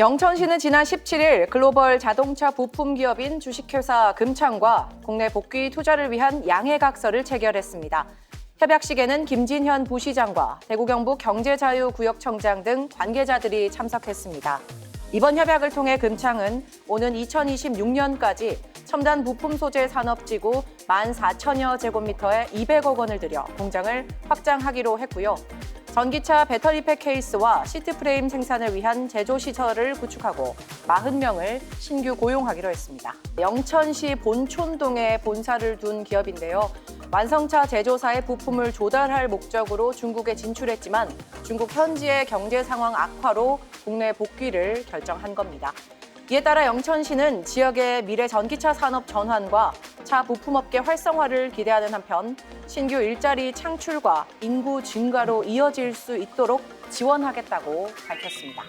영천시는 지난 17일 글로벌 자동차 부품 기업인 주식회사 금창과 국내 복귀 투자를 위한 양해각서를 체결했습니다. 협약식에는 김진현 부시장과 대구 경북 경제자유구역청장 등 관계자들이 참석했습니다. 이번 협약을 통해 금창은 오는 2026년까지 첨단 부품 소재 산업지구 14,000여 제곱미터에 200억 원을 들여 공장을 확장하기로 했고요. 전기차 배터리팩 케이스와 시트 프레임 생산을 위한 제조 시설을 구축하고 40명을 신규 고용하기로 했습니다. 영천시 본촌동에 본사를 둔 기업인데요. 완성차 제조사의 부품을 조달할 목적으로 중국에 진출했지만 중국 현지의 경제 상황 악화로 국내 복귀를 결정한 겁니다. 이에 따라 영천시는 지역의 미래 전기차 산업 전환과 차 부품업계 활성화를 기대하는 한편 신규 일자리 창출과 인구 증가로 이어질 수 있도록 지원하겠다고 밝혔습니다.